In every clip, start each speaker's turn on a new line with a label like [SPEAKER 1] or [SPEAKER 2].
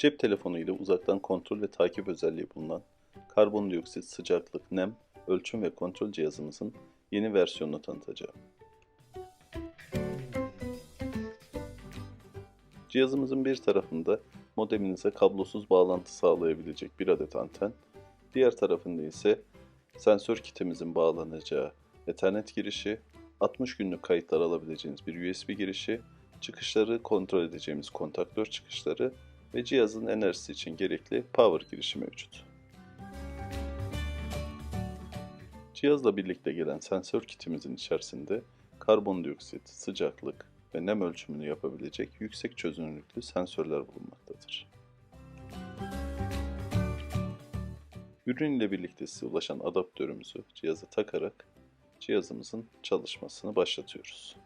[SPEAKER 1] Cep telefonu ile uzaktan kontrol ve takip özelliği bulunan karbondioksit, sıcaklık, nem, ölçüm ve kontrol cihazımızın yeni versiyonunu tanıtacağım. Cihazımızın bir tarafında modeminize kablosuz bağlantı sağlayabilecek bir adet anten, diğer tarafında ise sensör kitimizin bağlanacağı Ethernet girişi, 60 günlük kayıtlar alabileceğiniz bir USB girişi, çıkışları kontrol edeceğimiz kontaktör çıkışları ve cihazın enerjisi için gerekli power girişi mevcut. Cihazla birlikte gelen sensör kitimizin içerisinde karbondioksit, sıcaklık ve nem ölçümünü yapabilecek yüksek çözünürlüklü sensörler bulunmaktadır. Ürün ile birlikte size ulaşan adaptörümüzü cihaza takarak cihazımızın çalışmasını başlatıyoruz.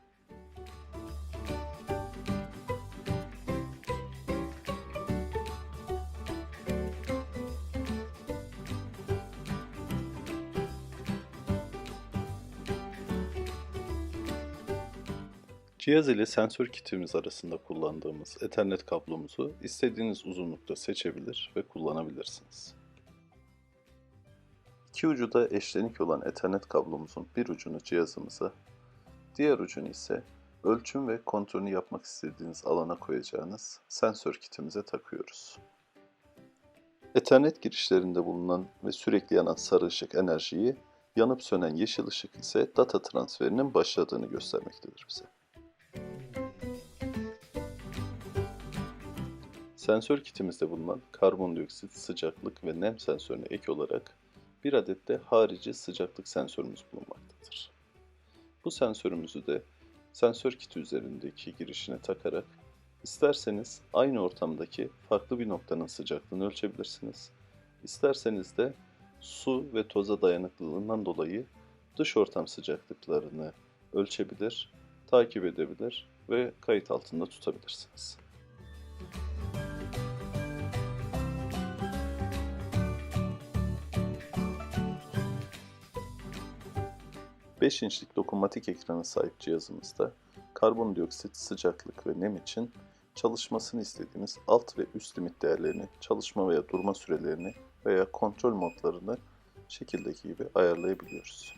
[SPEAKER 1] Cihaz ile sensör kitimiz arasında kullandığımız Ethernet kablomuzu istediğiniz uzunlukta seçebilir ve kullanabilirsiniz. İki ucu da eşlenik olan Ethernet kablomuzun bir ucunu cihazımıza, diğer ucunu ise ölçüm ve kontrolünü yapmak istediğiniz alana koyacağınız sensör kitimize takıyoruz. Ethernet girişlerinde bulunan ve sürekli yanan sarı ışık enerjiyi, yanıp sönen yeşil ışık ise data transferinin başladığını göstermektedir bize. Sensör kitimizde bulunan karbondioksit, sıcaklık ve nem sensörüne ek olarak bir adet de harici sıcaklık sensörümüz bulunmaktadır. Bu sensörümüzü de sensör kiti üzerindeki girişine takarak isterseniz aynı ortamdaki farklı bir noktanın sıcaklığını ölçebilirsiniz. İsterseniz de su ve toza dayanıklılığından dolayı dış ortam sıcaklıklarını ölçebilir, takip edebilir ve kayıt altında tutabilirsiniz. 5 inçlik dokunmatik ekrana sahip cihazımızda karbondioksit, sıcaklık ve nem için çalışmasını istediğimiz alt ve üst limit değerlerini, çalışma veya durma sürelerini veya kontrol modlarını şekildeki gibi ayarlayabiliyoruz.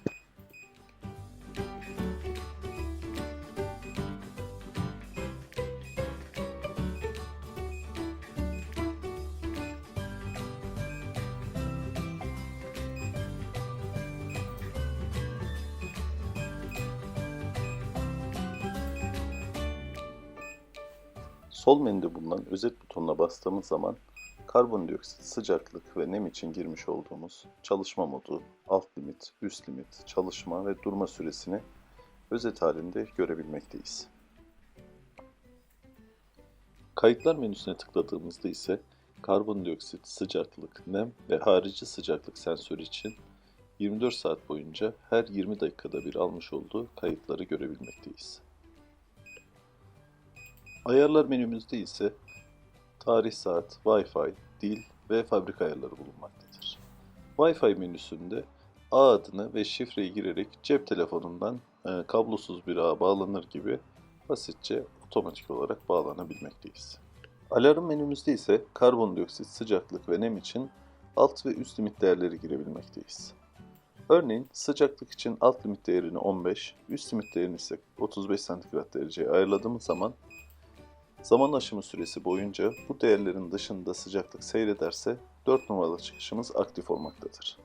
[SPEAKER 1] Sol menüde bulunan özet butonuna bastığımız zaman karbondioksit, sıcaklık ve nem için girmiş olduğumuz çalışma modu, alt limit, üst limit, çalışma ve durma süresini özet halinde görebilmekteyiz. Kayıtlar menüsüne tıkladığımızda ise karbondioksit, sıcaklık, nem ve harici sıcaklık sensörü için 24 saat boyunca her 20 dakikada bir almış olduğu kayıtları görebilmekteyiz. Ayarlar menümüzde ise tarih saat, Wi-Fi, dil ve fabrika ayarları bulunmaktadır. Wi-Fi menüsünde ağ adını ve şifreyi girerek cep telefonundan e, kablosuz bir ağa bağlanır gibi basitçe otomatik olarak bağlanabilmekteyiz. Alarm menümüzde ise karbondioksit, sıcaklık ve nem için alt ve üst limit değerleri girebilmekteyiz. Örneğin sıcaklık için alt limit değerini 15, üst limit değerini ise 35 santigrat dereceye ayarladığımız zaman Zaman aşımı süresi boyunca bu değerlerin dışında sıcaklık seyrederse 4 numaralı çıkışımız aktif olmaktadır.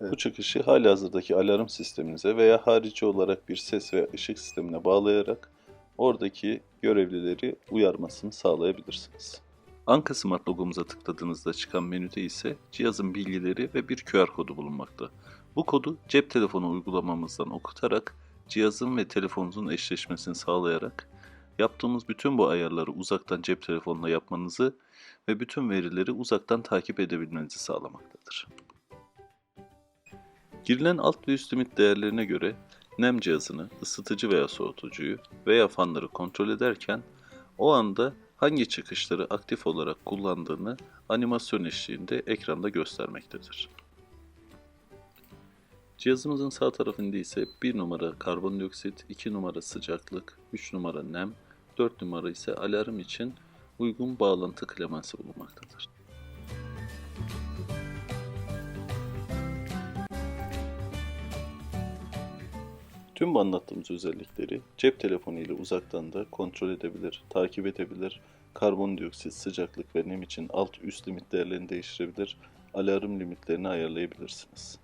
[SPEAKER 1] Bu çıkışı halihazırdaki alarm sisteminize veya harici olarak bir ses veya ışık sistemine bağlayarak oradaki görevlileri uyarmasını sağlayabilirsiniz. Anka Smart logomuza tıkladığınızda çıkan menüde ise cihazın bilgileri ve bir QR kodu bulunmakta. Bu kodu cep telefonu uygulamamızdan okutarak cihazın ve telefonunuzun eşleşmesini sağlayarak Yaptığımız bütün bu ayarları uzaktan cep telefonuna yapmanızı ve bütün verileri uzaktan takip edebilmenizi sağlamaktadır. Girilen alt ve üst limit değerlerine göre nem cihazını, ısıtıcı veya soğutucuyu veya fanları kontrol ederken o anda hangi çıkışları aktif olarak kullandığını animasyon eşliğinde ekranda göstermektedir. Cihazımızın sağ tarafında ise 1 numara karbondioksit, 2 numara sıcaklık, 3 numara nem, 4 numara ise alarm için uygun bağlantı klemansı bulunmaktadır. Tüm anlattığımız özellikleri cep telefonu ile uzaktan da kontrol edebilir, takip edebilir, karbondioksit, sıcaklık ve nem için alt üst limit değerlerini değiştirebilir, alarm limitlerini ayarlayabilirsiniz.